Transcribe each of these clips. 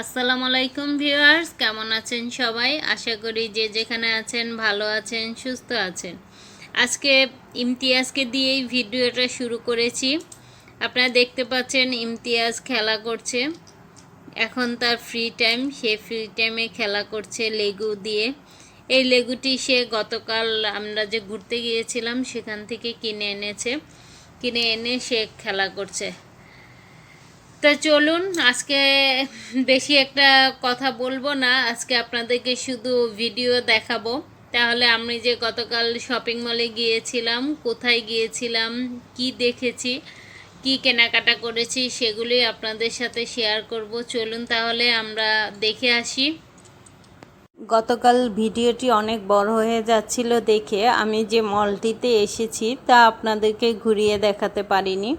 আসসালামু আলাইকুম ভিউয়ার্স, কেমন আছেন সবাই? আশা করি যে যেখানে আছেন ভালো আছেন, সুস্থ আছেন। আজকে ইমতিয়াজকে দিয়েই ভিডিওটা শুরু করেছি। আপনারা দেখতে পাচ্ছেন ইমতিয়াজ খেলা করছে। এখন তার ফ্রি টাইম সে ফ্রি টাইমে খেলা করছে লেগু দিয়ে। এই লেগুটি সে গতকাল আমরা যে ঘুরতে গিয়েছিলাম, সেখান থেকে কিনে এনেছে। কিনে এনে সে খেলা করছে। তা চলুন, আজকে বেশি একটা কথা বলব না। আজকে আপনাদেরকে শুধু ভিডিও দেখাবো। তাহলে আমি যে গতকাল শপিং মলে গিয়েছিলাম, কোথায় গিয়েছিলাম, কি দেখেছি, কি কেনাকাটা করেছি, সেগুলি আপনাদের সাথে শেয়ার করব। চলুন তাহলে আমরা দেখে আসি। গতকাল ভিডিওটি অনেক বড় হয়ে যাচ্ছিল দেখে আমি যে মলটিতে এসেছি তা আপনাদেরকে ঘুরিয়ে দেখাতে পারিনি।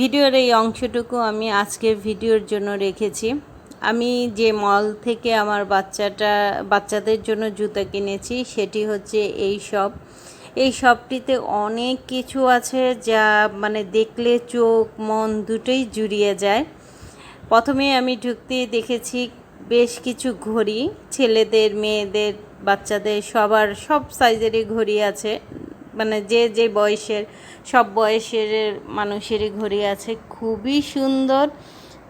ভিডিওর এই অংশটুকু আমি আজকের ভিডিওর জন্য রেখেছি। আমি যে মল থেকে আমার বাচ্চাটা, বাচ্চাদের জন্য জুতা কিনেছি, সেটি হচ্ছে এই সব। এই শপটিতে অনেক কিছু আছে যা মানে দেখলে চোখ, মন দুটোই জুড়িয়ে যায়। প্রথমে আমি ঢুকতেই দেখেছি বেশ কিছু ঘড়ি, ছেলেদের, মেয়েদের, বাচ্চাদের, সবার সব সাইজেরই ঘড়ি আছে। মানে যে যে বয়সের, সব বয়সের মানুষেরই ঘড়ি আছে। খুবই সুন্দর।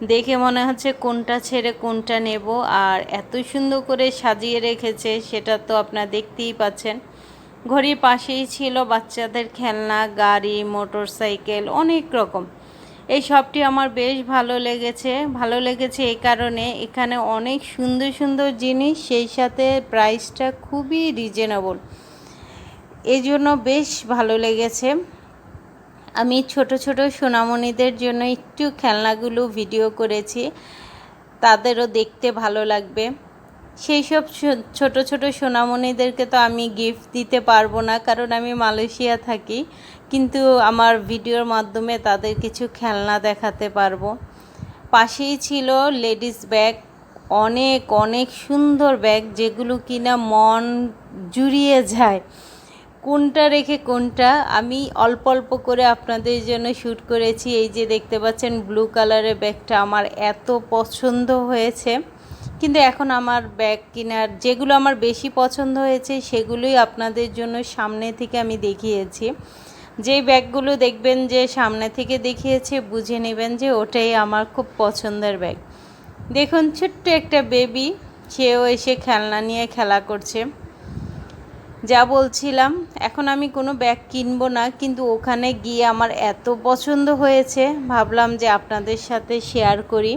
দেখে মনে হচ্ছে কোনটা ছেড়ে কোনটা নেব। আর এত সুন্দর করে সাজিয়ে রেখেছে, সেটা তো আপনারা দেখতেই পাচ্ছেন। ঘড়ির পাশেই ছিল বাচ্চাদের খেলনা, গাড়ি মোটর সাইকেল অনেক রকম। এই শপটি আমার বেশ ভালো লেগেছে। ভালো লেগেছে এই কারণে এখানে অনেক সুন্দর সুন্দর জিনিস। সেই সাথে প্রাইসটা খুবই রিজনেবল এই জন্য বেশ ভালো লেগেছে। আমি ছোট ছোট সোনামণিদের জন্য একটু খেলনাগুলো ভিডিও করেছি। তাদেরও দেখতে ভালো লাগবে। সেই সব ছোট ছোট সোনামণিদেরকে তো আমি গিফট দিতে পারব না, কারণ আমি মালয়েশিয়া থাকি। কিন্তু আমার ভিডিওর মাধ্যমে তাদের কিছু খেলনা দেখাতে পারব। পাশেই ছিল লেডিস ব্যাগ। অনেক অনেক সুন্দর ব্যাগ যেগুলো কিনা মন জুড়িয়ে যায়। কোনটা রেখে কোনটা? আমি অল্প অল্প করে আপনাদের জন্য শ্যুট করেছি। এই যে দেখতে পাচ্ছেন ব্লু কালারের ব্যাগটা আমার এত পছন্দ হয়েছে। কিন্তু এখন আমার ব্যাগ কেনার যেগুলো আমার বেশি পছন্দ হয়েছে, সেগুলোই আপনাদের জন্য সামনে থেকে আমি দেখিয়েছি। যেই ব্যাগগুলো দেখবেন যে সামনে থেকে দেখিয়েছে, বুঝে নেবেন যে ওটাই আমার খুব পছন্দের ব্যাগ। দেখুন, ছোট্ট একটা বেবি সেও এসে খেলনা নিয়ে খেলা করছে। যা বলছিলাম, এখন আমি কোনো ব্যাগ কিনবো না, কিন্তু ওখানে গিয়ে আমার এত পছন্দ হয়েছে, ভাবলাম যে আপনাদের সাথে শেয়ার করি।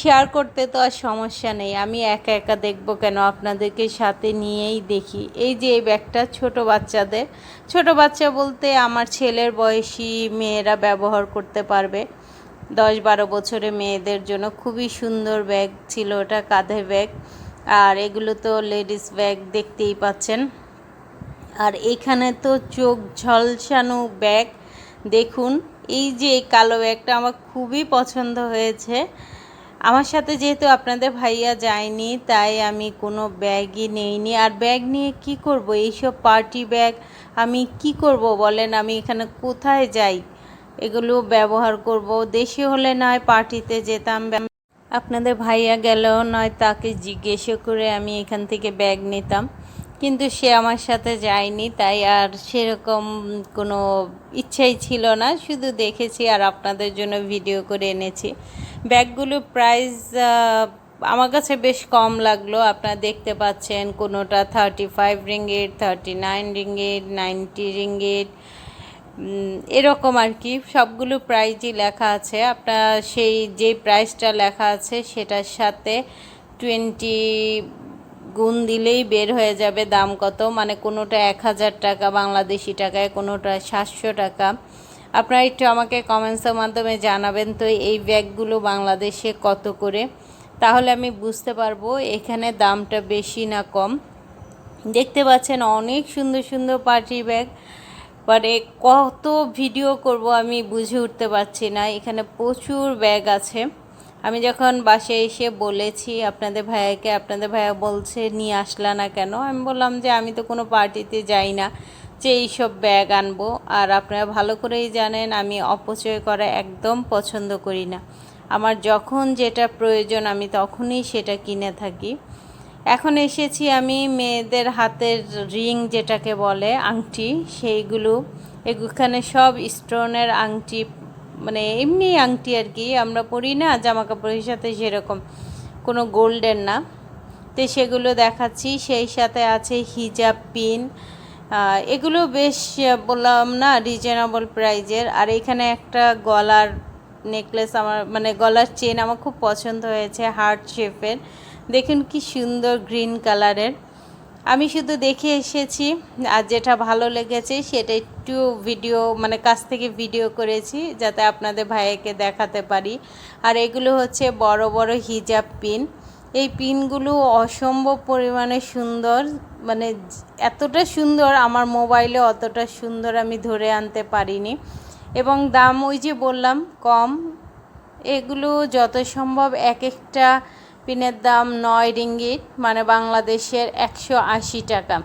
শেয়ার করতে তো আর সমস্যা নেই, আমি একা একা দেখব কেন, আপনাদেরকে সাথে নিয়েই দেখি। এই যে এই ব্যাগটা ছোট বাচ্চাদের, ছোট বাচ্চা বলতে আমার ছেলের বয়সী মেয়েরা ব্যবহার করতে পারবে। দশ বারো বছরে মেয়েদের জন্য খুবই সুন্দর ব্যাগ ছিল, ওটা কাঁধে ব্যাগ, আর এগুলো তো লেডিস ব্যাগ দেখতেই পাচ্ছেন। আর এখানে তো চোখ ঝলসানো ব্যাগ দেখুন, এই যে কালো ব্যাগটা আমার খুবই পছন্দ হয়েছে। আমার সাথে যেহেতু আপনাদের ভাইয়া যায়নি, তাই আমি কোনো ব্যাগই নেইনি। আর ব্যাগ নিয়ে কি করব? এইসব পার্টি ব্যাগ আমি কি করব বলেন? আমি এখানে কোথায় যাই? এগুলো ব্যবহার করব। দেশে হলে নয় পার্টিতে যেতাম। আপনাদের ভাইয়া গেলেও নয়, তাকে জিজ্ঞেস করে আমি এখান থেকে ব্যাগ নিতাম। কিন্তু সে আমার সাথে যায়নি, তাই আর সেরকম কোনো ইচ্ছাই ছিল না। শুধু দেখেছি আর আপনাদের জন্য ভিডিও করে এনেছি। ব্যাগগুলো প্রাইস আমার কাছে বেশ কম লাগল। আপনারা দেখতে পাচ্ছেন কোনোটা thirty five ringgit thirty nine ringgit ninety ringgit এরকম আর কি। সবগুলো প্রাইজই লেখা আছে। আপনার সেই যে প্রাইসটা লেখা আছে সেটার সাথে টোয়েন্টি গুণ দিলেই বের হয়ে যাবে দাম কত? মানে কোনোটা এক হাজার টাকা বাংলাদেশি টাকায় কোনোটা সাতশো টাকা। আপনারা একটু আমাকে কমেন্টসের মাধ্যমে জানাবেন তো এই ব্যাগগুলো বাংলাদেশে কত করে? তাহলে আমি বুঝতে পারব এখানে দামটা বেশি না কম। দেখতে পাচ্ছেন অনেক সুন্দর সুন্দর পার্টি ব্যাগ। মানে কত ভিডিও করব আমি বুঝে উঠতে পারছি না। এখানে প্রচুর ব্যাগ আছে। আমি যখন বাসে এসে বলেছি, আপনাদের ভাইয়াকে আপনাদের ভাইয়া বলছে নিয়ে আসলা না কেন? আমি বললাম যে, আমি তো কোনো পার্টিতে যাই না, যে এইসব ব্যাগ আনব। আর আপনারা ভালো করেই জানেন, আমি অপচয় করা একদম পছন্দ করি না। আমার যখন যেটা প্রয়োজন, আমি তখনই সেটা কিনে থাকি। এখন এসেছি আমি মেয়েদের হাতের রিং যেটাকে বলে আংটি, সেইগুলো। এখানে সব স্টোনের আংটি মানে এমনি আংটি আর কি, আমরা পরি না জামা কাপড়ের সাথে সেরকম, কোনো গোল্ডের না। তো সেগুলো দেখাচ্ছি, সেই সাথে আছে হিজাব, পিন এগুলো বেশ, বললাম না রিজনেবল প্রাইজের আর এখানে একটা গলার নেকলেস আমার মানে গলার চেন আমার খুব পছন্দ হয়েছে হার্ট শেপের দেখুন কি সুন্দর গ্রিন কালারের আমি শুধু দেখে এসেছি, আর যেটা ভালো লেগেছে সেটা একটু ভিডিও মানে কাছ থেকে ভিডিও করেছি যাতে আপনাদের ভাইয়াকে দেখাতে পারি। আর এগুলো হচ্ছে বড় বড় হিজাব পিন। এই পিনগুলো অসম্ভব পরিমাণে সুন্দর মানে এতটা সুন্দর, আমার মোবাইলে অতটা সুন্দর আমি ধরে আনতে পারিনি। এবং দাম ওই যে বললাম, কম। এগুলো যত সম্ভব এক একটা পিনের দাম নয় রিঙ্গিট মানে বাংলাদেশের একশো আশি টাকা।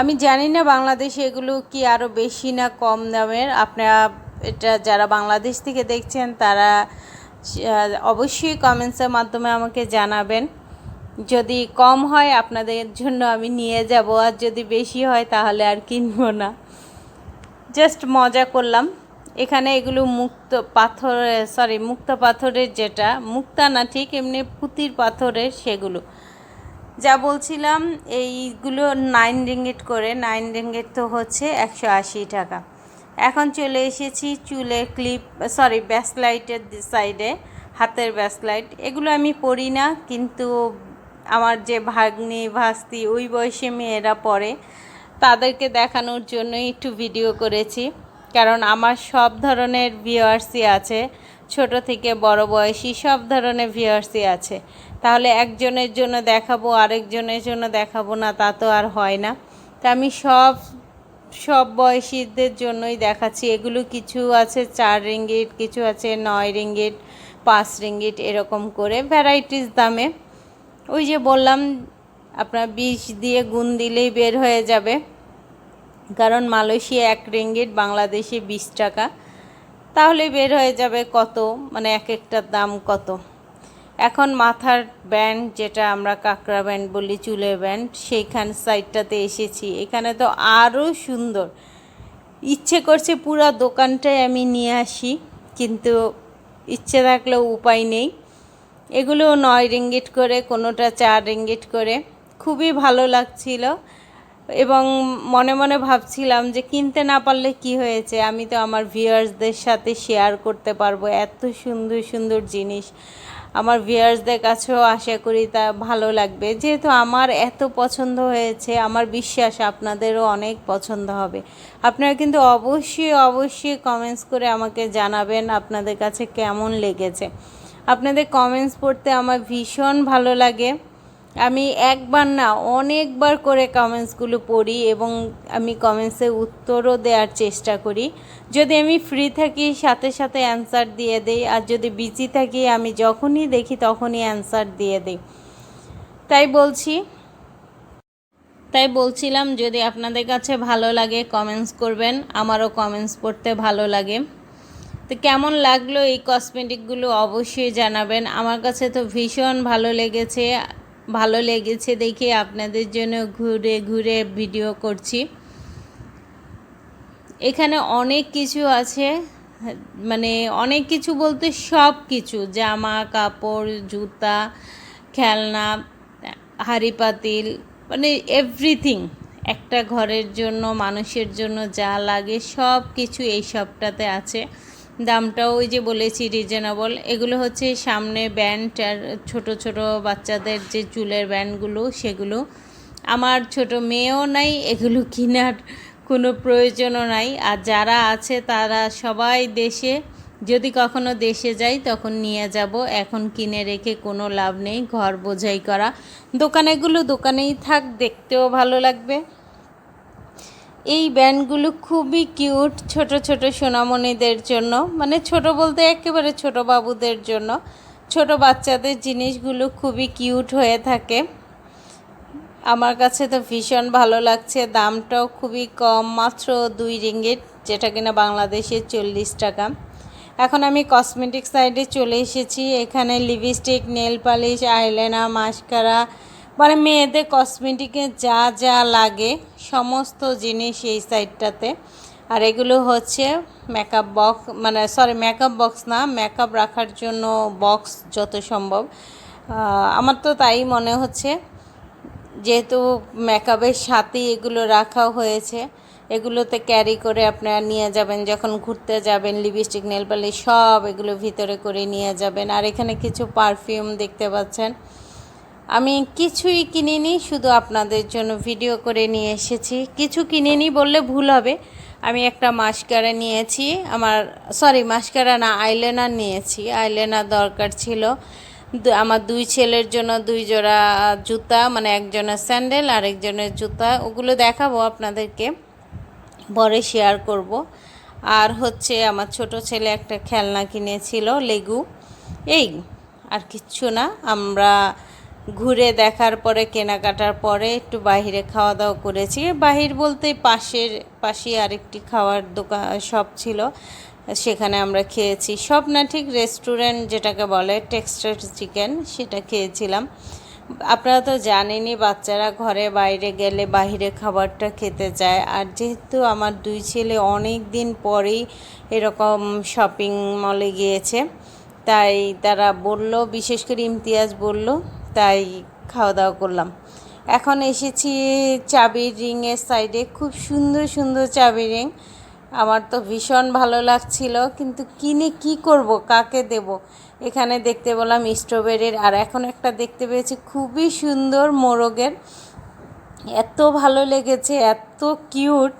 আমি জানি না বাংলাদেশে এগুলো কি আরও বেশি না কম দামের। আপনারা এটা যারা বাংলাদেশ থেকে দেখছেন, তারা অবশ্যই কমেন্টসের মাধ্যমে আমাকে জানাবেন। যদি কম হয় আপনাদের জন্য আমি নিয়ে যাব, আর যদি বেশি হয় তাহলে আর কিনবো না। জাস্ট মজা করলাম। এখানে এগুলো মুক্ত পাথর সরি মুক্ত পাথরের যেটা, মুক্তা না ঠিক এমনি পুঁতির পাথরের সেগুলো। যা বলছিলাম, এইগুলো নাইন রিঙ্গিট করে নাইন রিঙ্গিট তো হচ্ছে একশো আশি টাকা। এখন চলে এসেছি চুলে ক্লিপ সরি ব্যাসলাইটের সাইডে হাতের ব্যাসলাইট এগুলো আমি পরি না, কিন্তু আমার যে ভাগ্নি, ভাস্তি, ওই বয়সে মেয়েরা পরে, তাদেরকে দেখানোর জন্যই একটু ভিডিও করেছি। কারণ আমার সব ধরনের ভিউয়ার্সই আছে, ছোট থেকে বড় বয়সী সব ধরনের ভিউয়ার্সই আছে। তাহলে একজনের জন্য দেখাবো, আরেকজনের জন্য দেখাবো না, তা তো আর হয় না। তা আমি সব সব বয়সীদের জন্যই দেখাচ্ছি। এগুলো কিছু আছে চার রিঙ্গিট কিছু আছে নয় রিঙ্গিট পাঁচ রিঙ্গিট এরকম করে ভ্যারাইটিস দামে। ওই যে বললাম, আপনার বিষ দিয়ে গুণ দিলেই বের হয়ে যাবে। কারণ মালয়েশিয়া এক রিঙ্গিট, বাংলাদেশে বিশ টাকা। তাহলে বের হয়ে যাবে কত? মানে এক একটার দাম কত? এখন মাথার ব্যান্ড, যেটা আমরা কাঁকড়া ব্যান্ড বলি, চুলের ব্যান্ড, সেইখান সাইডটাতে এসেছি। এখানে তো আরও সুন্দর। ইচ্ছে করছে পুরো দোকানটাই আমি নিয়ে আসি, কিন্তু ইচ্ছে থাকলেও উপায় নেই। এগুলো নয় রিঙ্গিট করে, কোনোটা চার রিঙ্গিট করে। খুবই ভালো লাগছিল। এবং মনে মনে ভাবছিলাম যে কিনতে না পারলে কি হয়েছে? আমি তো আমার ভিউয়ার্সদের সাথে শেয়ার করতে পারব এত সুন্দর সুন্দর জিনিস। আমার ভিউয়ার্সদের কাছেও আশা করি তা ভালো লাগবে। যেহেতু আমার এত পছন্দ হয়েছে, আমার বিশ্বাস আপনাদেরও অনেক পছন্দ হবে। আপনারা কিন্তু অবশ্যই অবশ্যই কমেন্টস করে আমাকে জানাবেন আপনাদের কাছে কেমন লেগেছে। আপনাদের কমেন্টস পড়তে আমার ভীষণ ভালো লাগে। আমি একবার না অনেকবার করে কমেন্টসগুলো পড়ি এবং আমি কমেন্টসে উত্তরও দেওয়ার চেষ্টা করি। যদি আমি ফ্রি থাকি, সাথে সাথে অ্যান্সার দিয়ে দিই, আর যদি বিজি থাকি, আমি যখনই দেখি তখনই অ্যান্সার দিয়ে দিই। তাই বলছি, তাই বলছিলাম, যদি আপনাদের কাছে ভালো লাগে কমেন্টস করবেন, আমারও কমেন্টস পড়তে ভালো লাগে। তো কেমন লাগল এই কসমেটিকগুলো অবশ্যই জানাবেন। আমার কাছে তো ভীষণ ভালো লেগেছে। ভালো লেগেছে দেখে আপনাদের জন্য ঘুরে ঘুরে ভিডিও করছি। এখানে অনেক কিছু আছে মানে অনেক কিছু বলতে সব কিছু, জামা, কাপড়, জুতা, খেলনা, হাঁড়ি পাতিল মানে এভরিথিং একটা ঘরের জন্য, মানুষের জন্য যা লাগে সব কিছু এই সবটাতে আছে। দামটাও ওই যে বলেছি রিজনেবল এগুলো হচ্ছে সামনে ব্যান্ড আর ছোটো ছোটো বাচ্চাদের যে চুলের ব্যান্ডগুলো সেগুলো। আমার ছোট মেয়েও নাই, এগুলো কেনার কোনো প্রয়োজনও নাই। আর যারা আছে, তারা সবাই দেশে, যদি কখনো দেশে যাই, তখন নিয়ে যাব। এখন কিনে রেখে কোনো লাভ নেই, ঘর বোঝাই করা। দোকানেগুলো দোকানেই থাক, দেখতেও ভালো লাগবে। এই ব্যান্ডগুলো খুবই কিউট, ছোট ছোট সোনামণিদের জন্য মানে ছোট বলতে একেবারে ছোট বাবুদের জন্য। ছোট বাচ্চাদের জিনিসগুলো খুবই কিউট হয়ে থাকে। আমার কাছে তো ভীষণ ভালো লাগছে, দামটাও খুবই কম, মাত্র দুই রিঙ্গিট যেটা কিনা বাংলাদেশে চল্লিশ টাকা। এখন আমি কসমেটিক সাইডে চলে এসেছি, এখানে lipstick, nail polish, eyeliner, mascara মানে মেয়েদের কসমেটিকে যা যা লাগে, সমস্ত জিনিস এই সাইডটাতে আর এগুলো হচ্ছে মেকআপ বক্স মানে সরি মেকআপ বক্স না মেকআপ রাখার জন্য বক্স যত সম্ভব। আমার তো তাই মনে হচ্ছে, যেহেতু মেকআপের সাথেই এগুলো রাখা হয়েছে, এগুলোতে ক্যারি করে আপনারা নিয়ে যাবেন, যখন ঘুরতে যাবেন লিপস্টিক নেল পালিশ সব এগুলো ভিতরে করে নিয়ে যাবেন। আর এখানে কিছু পারফিউম দেখতে পাচ্ছেন। আমি কিছুই কিনিনি, শুধু আপনাদের জন্য ভিডিও করে নিয়ে এসেছি। কিছু কিনিনি বললে ভুল হবে। আমি একটা মাস্কারা নিয়েছি, আমার সরি মাস্কারা না, আইলাইনার নিয়েছি। আইলেনার দরকার ছিল। আমার দুই ছেলের জন্য দুই জোড়া জুতা মানে একজনের স্যান্ডেল আর একজনের জুতা, ওগুলো দেখাবো আপনাদেরকে। পরে শেয়ার করব। আর হচ্ছে আমার ছোট ছেলে একটা খেলনা কিনেছিল, লেগু। এই, আর কিচ্ছু না। আমরা ঘুরে দেখার পরে, কেনাকাটার পরে একটু বাইরে খাওয়া দাওয়া করেছি। বাহির বলতে পাশের পাশে আরেকটি খাওয়ার দোকান শপ ছিল। সেখানে আমরা খেয়েছি। সব না ঠিক রেস্টুরেন্ট যেটাকে বলে টেক্সটার চিকেন, সেটা খেয়েছিলাম। আপনারা তো জানেনই, বাচ্চারা ঘরে বাইরে গেলে বাইরে খাবারটা খেতে চায়। আর যেহেতু আমার দুই ছেলে অনেক দিন পরেই এরকম শপিং মলে গিয়েছে, তাই তারা বলল, বিশেষ করে ইমতিয়াজ বলল তাই খাওয়া দাওয়া করলাম। এখন এসেছি চাবির রিংয়ের সাইডে খুব সুন্দর সুন্দর চাবি রিং। আমার তো ভীষণ ভালো লাগছিল, কিন্তু কিনে কি করব, কাকে দেব? এখানে দেখতে বললাম স্ট্রবেরির আর এখন একটা দেখতে পেয়েছি খুবই সুন্দর মোরগের। এত ভালো লেগেছে, এত কিউট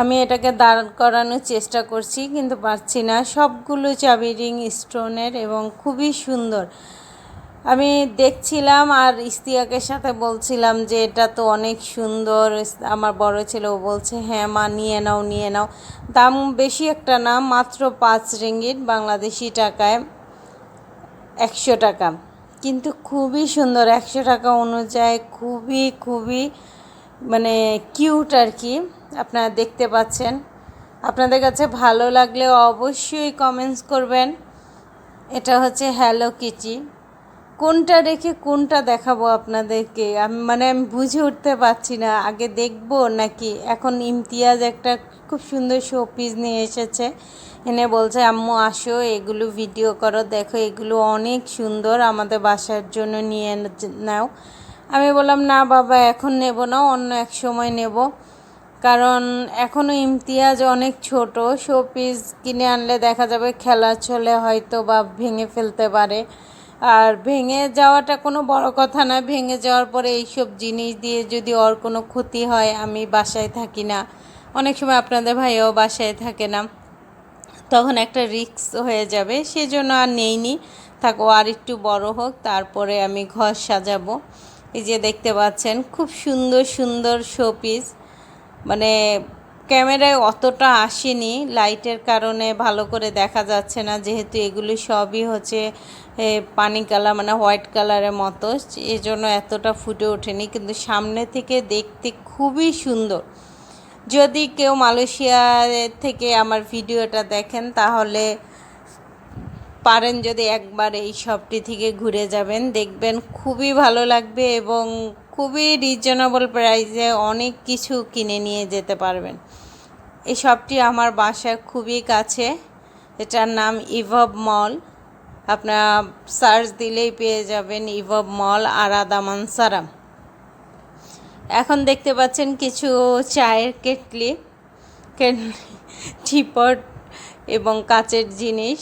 আমি এটাকে দাঁড় করানোর চেষ্টা করছি, কিন্তু পারছি না। সবগুলো চাবি রিং স্টোনের এবং খুবই সুন্দর। আমি দেখছিলাম আর ইস্তিয়াকের সাথে বলছিলাম যে এটা তো অনেক সুন্দর। আমার বড় ছেলেও বলছে হ্যাঁ মা, নিয়ে নাও নিয়ে নাও। দাম বেশি একটা না, মাত্র পাঁচ রিঙ্গিট বাংলাদেশি টাকায় একশো টাকা। কিন্তু খুবই সুন্দর, একশো টাকা অনুযায়ী খুবই খুবই মানে কিউট আর কি, আপনারা দেখতে পাচ্ছেন। আপনাদের কাছে ভালো লাগলে অবশ্যই কমেন্টস করবেন। এটা হচ্ছে হ্যালো কিচি কোনটা রেখে কোনটা দেখাবো আপনাদেরকে? আমি মানে আমি বুঝে উঠতে পারছি না। আগে দেখব নাকি? এখন ইমতিয়াজ একটা খুব সুন্দর শো পিস নিয়ে এসেছে। এনে বলছে, আম্মু, আসো, এগুলো ভিডিও করো। দেখো, এগুলো অনেক সুন্দর। আমাদের বাসার জন্য নিয়ে নাও। আমি বললাম, না বাবা, এখন নেব না, অন্য এক সময় নেব। কারণ এখনও ইমতিয়াজ অনেক ছোট। শো পিস কিনে আনলে দেখা যাবে খেলা চলে হয়তো বা ভেঙে ফেলতে পারে। আর ভেঙে যাওয়াটা কোনো বড় কথা না। ভেঙে যাওয়ার পরে এইসব জিনিস দিয়ে যদি ওর কোনো ক্ষতি হয়, আমি বাসায় থাকি না। অনেক সময় আপনাদের ভাইও বাসায় থাকে না। তখন একটা রিস্ক হয়ে যাবে, সেজন্য আর নেইনি। থাকো আর একটু বড় হোক, তারপরে আমি ঘর সাজাবো। এই যে দেখতে পাচ্ছেন, খুব সুন্দর সুন্দর শোপিস। মানে ক্যামেরায় অতটা আসেনি, লাইটের কারণে ভালো করে দেখা যাচ্ছে না, যেহেতু এগুলি সবই হচ্ছে পানি কালার মানে হোয়াইট কালারের মতো। এই জন্য এতটা ফুটে ওঠেনি, কিন্তু সামনে থেকে দেখতে খুবই সুন্দর। যদি কেউ মালয়েশিয়া থেকে আমার ভিডিওটা দেখেন, তাহলে পারেন যদি একবার এই শপটি থেকে ঘুরে যাবেন। দেখবেন খুবই ভালো লাগবে এবং খুবই রিজনেবল প্রাইসে অনেক কিছু কিনে নিয়ে যেতে পারবেন। এই শপটি আমার বাসার খুবই কাছে, এটার নাম ইভব মল। আপনারা সার্চ দিলেই পেয়ে যাবেন ইভব মল আরাদা মানসারাম এখন দেখতে পাচ্ছেন কিছু চায়ের কেটলি টিপট এবং কাচের জিনিস।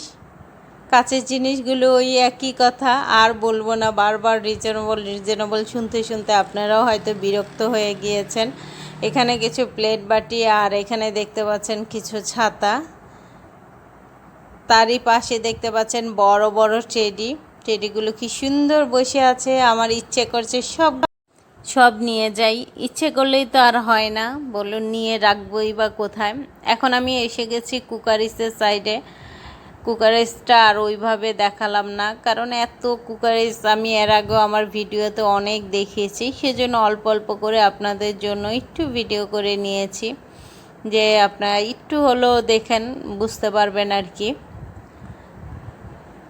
কাচের জিনিসগুলো ওই একই কথা, আর বলব না, বারবার রিজনেবল রিজনেবল শুনতে শুনতে আপনারাও হয়তো বিরক্ত হয়ে গিয়েছেন। এখানে কিছু প্লেট বাটি, আর এখানে দেখতে পাচ্ছেন কিছু ছাতা। তারই পাশে দেখতে পাচ্ছেন বড় বড় টেডি। টেডিগুলো কি সুন্দর বসে আছে, আমার ইচ্ছে করছে সব সব নিয়ে যাই। ইচ্ছে করলেই তো আর হয় না বলুন নিয়ে রাখবই বা কোথায়। এখন আমি এসে গেছি কুকারিসের সাইডে কুকারিসটা আর ওইভাবে দেখালাম না, কারণ এত কুকারিস আমি এর আগেও আমার ভিডিওতে অনেক দেখিয়েছি, সেজন্য অল্প অল্প করে আপনাদের জন্য একটু ভিডিও করে নিয়েছি। যে আপনারা একটু হলেও দেখেন, বুঝতে পারবেন আর কি।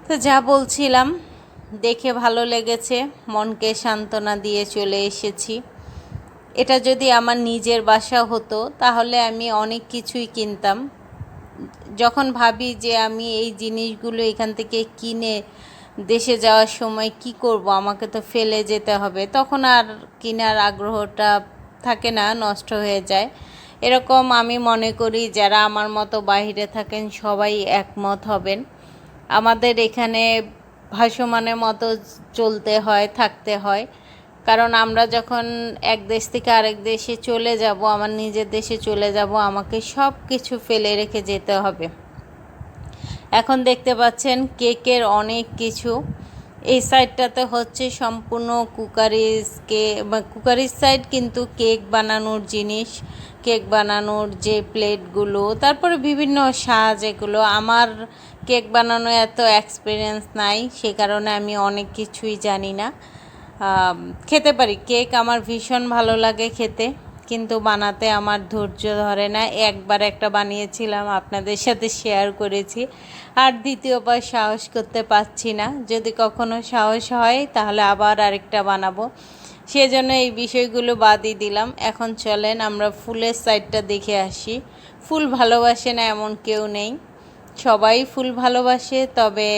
তো যা বলছিলাম, দেখে ভালো লেগেছে, মনকে সান্ত্বনা দিয়ে চলে এসেছি। এটা যদি আমার নিজের বাসা হতো, তাহলে আমি অনেক কিছুই কিনতাম। যখন ভাবি যে আমি এই জিনিসগুলো এখান থেকে কিনে দেশে যাওয়ার সময় কি করব, আমাকে তো ফেলে যেতে হবে, তখন আর কেনার আগ্রহটা থাকে না, নষ্ট হয়ে যায়। এরকম আমি মনে করি, যারা আমার মতো বাইরে থাকেন, সবাই একমত হবেন। আমাদের এখানে ভাসমানের মতো চলতে হয়, থাকতে হয়। কারণ আমরা যখন এক দেশ থেকে আরেক দেশে চলে যাব, আমার নিজের দেশে চলে যাব, আমাকে সব কিছু ফেলে রেখে যেতে হবে। এখন দেখতে পাচ্ছেন কেকের অনেক কিছু। এই সাইডটাতে হচ্ছে সম্পূর্ণ কুকারিজ কে, বা কুকারিজ সাইড কিন্তু কেক বানানোর জিনিস, কেক বানানোর যে প্লেটগুলো, তারপরে বিভিন্ন সাজ এগুলো। আমার কেক বানানো এত এক্সপিরিয়েন্স নাই, সে কারণে আমি অনেক কিছুই জানি না। খেতে পারি, কেক আমার ভীষণ ভালো লাগে খেতে, কিন্তু বানাতে আমার ধৈর্য ধরে না। একবার একটা বানিয়েছিলাম, আপনাদের সাথে শেয়ার করেছি, আর দ্বিতীয়বার সাহস করতে পারছি না। যদি কখনো সাহস হয়, তাহলে আবার আরেকটা বানাবো। সেজন্য এই বিষয়গুলো বাদই দিলাম। এখন চলেন, আমরা ফুলের সাইডটা দেখে আসি। ফুল ভালোবাসে না এমন কেউ নেই। সবাই ফুল ভালোবাসে, তবে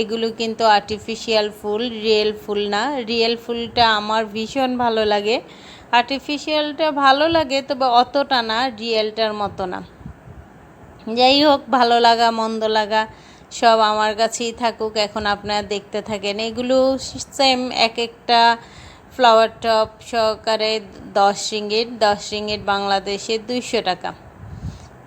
এগুলো কিন্তু আর্টিফিশিয়াল ফুল রিয়েল ফুল না। রিয়েল ফুলটা আমার ভীষণ ভালো লাগে। আর্টিফিশিয়ালটা ভালো লাগে, তবে অতটা না রিয়েলটার মতো না। যাই হোক, ভালো লাগা, মন্দ লাগা, সব আমার কাছেই থাকুক, এখন আপনারা দেখতে থাকেন। এগুলো সেম এক একটা ফ্লাওয়ার টপ সহকারে দশ রিঙ্গিট দশ রিঙ্গিট বাংলাদেশে দুইশো টাকা।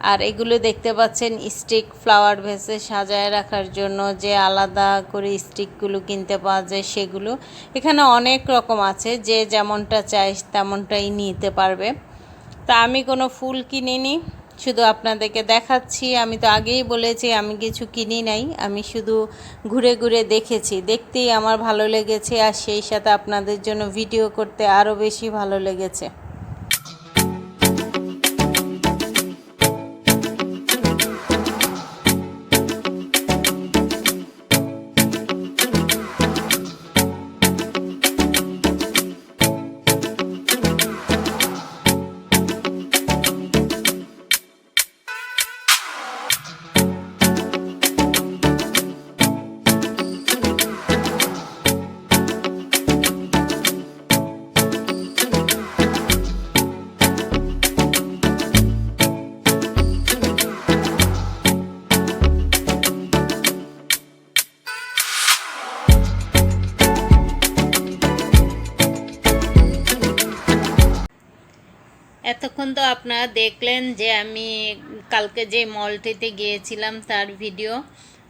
আর এগুলো দেখতে পাচ্ছেন স্টিক ফ্লাওয়ার ভেসে সাজায় রাখার জন্য যে আলাদা করে স্টিকগুলো কিনতে পাওয়া যায় সেগুলো। এখানে অনেক রকম আছে, যে যেমনটা চাই তেমনটাই নিতে পারবে। তা আমি কোনো ফুল কিনিনি, শুধু আপনাদেরকে দেখাচ্ছি। আমি তো আগেই বলেছি, আমি কিছু কিনি নাই, আমি শুধু ঘুরে ঘুরে দেখেছি। দেখতেই আমার ভালো লেগেছে আর সেই সাথে আপনাদের জন্য ভিডিও করতে আরও বেশি ভালো লেগেছে। আপনারা দেখলেন যে আমি কালকে যে মলটিতে গিয়েছিলাম তার ভিডিও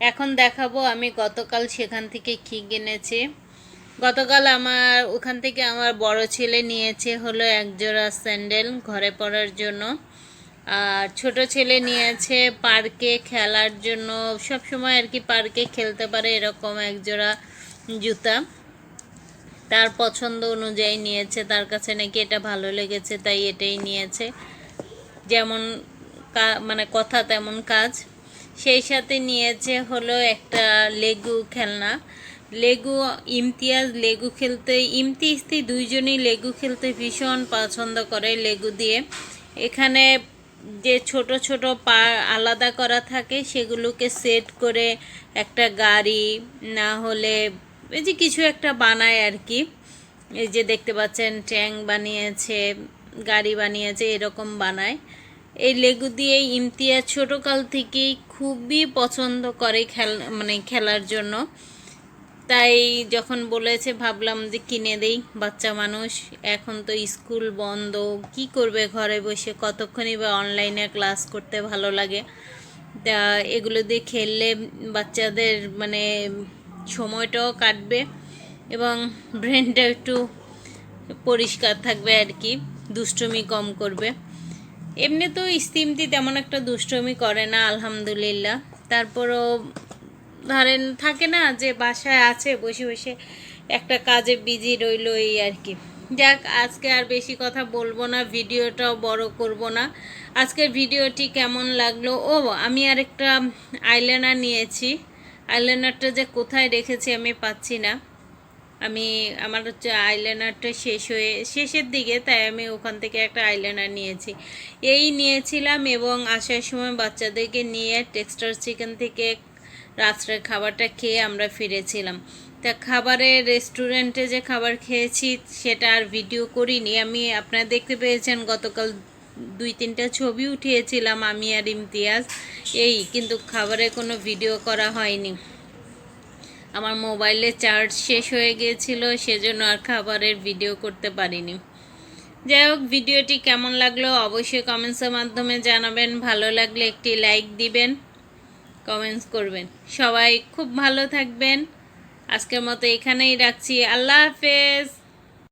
এখন দেখাবো আমি গতকাল সেখান থেকে কী কিনেছি। গতকাল আমার, ওখান থেকে আমার বড় ছেলে নিয়েছে হলো একজোড়া স্যান্ডেল ঘরে পরার জন্য। আর ছোট ছেলে নিয়েছে পার্কে খেলার জন্য। সব সময় আর কি পার্কে খেলতে পারে এরকম একজোড়া জুতা। তার পছন্দ অনুযায়ী নিয়েছে, তার কাছে নাকি এটা ভালো লেগেছে, তাই এটাই নিয়েছে। যেমন মানে কথা তেমন কাজ। সেই সাথে নিয়েছে হলো একটা লেগু খেলনা। লেগু, ইমতিয়াজ লেগু খেলতে ইমতিস্তি দুইজনই লেগু খেলতে ভীষণ পছন্দ করে লেগু দিয়ে। এখানে যে ছোট ছোট পা আলাদা করা থাকে, সেগুলোকে সেট করে একটা গাড়ি, না হলে এই যে কিছু একটা বানায় আর কি। এই যে দেখতে পাচ্ছেন ট্যাঙ্ক বানিয়েছে, গাড়ি বানিয়েছে, এরকম বানায়। এই লেগু দিয়ে ইমতিয়াজ ছোটোকাল থেকেই খুবই পছন্দ করে খেল মানে খেলার জন্য। তাই যখন বলেছে, ভাবলাম যে কিনে দেই, বাচ্চা মানুষ, এখন তো স্কুল বন্ধ, কি করবে ঘরে বসে? কতক্ষণই বা অনলাইনে ক্লাস করতে ভালো লাগে? তা এগুলো দিয়ে খেললে বাচ্চাদের মানে সময়টাও কাটবে এবং ব্রেনটা একটু পরিষ্কার থাকবে আর কি, দুষ্টুমি কম করবে। এমনি তো স্তিমতি তেমন একটা দুষ্টমি করে না, আলহামদুলিল্লাহ। তারপরও ধরেন থাকে না যে বাসায় আছে, বসে বসে একটা কাজে বিজি রইল এই আর কি। যাক, আজকে আর বেশি কথা বলব না, ভিডিওটাও বড় করব না। আজকের ভিডিওটি কেমন লাগল? ও, আমি আর একটা আইলাইনার নিয়েছি। আইলাইনারটা যে কোথায় রেখেছি আমি পাচ্ছি না। আমি, আমার হচ্ছে আইলাইনারটা শেষ হয়ে, শেষের দিকে তাই আমি ওখান থেকে একটা আইলাইনার নিয়েছি। এই নিয়েছিলাম এবং আসার সময় বাচ্চাদেরকে নিয়ে টেক্সটার চিকেন থেকে রাত্রের খাবারটা খেয়ে আমরা ফিরেছিলাম। তা খাবারের রেস্টুরেন্টে যে খাবার খেয়েছি সেটা আর ভিডিও করিনি। আমি, আপনারা দেখতে পেয়েছেন গতকাল দুই তিনটা ছবি উঠিয়েছিলাম আমি আর ইমতিয়াজ। এই, কিন্তু খাবারের কোনো ভিডিও করা হয়নি। আমার মোবাইলে চার্জ শেষ হয়ে গিয়েছিল, সেজন্য আর খাবারের ভিডিও করতে পারিনি। যাই হোক, ভিডিওটি কেমন লাগল অবশ্যই কমেন্টসের মাধ্যমে জানাবেন। ভালো লাগলে একটি লাইক দিবেন কমেন্টস করবেন। সবাই খুব ভালো থাকবেন। আজকের মতো এখানেই রাখছি। আল্লাহ হাফেজ!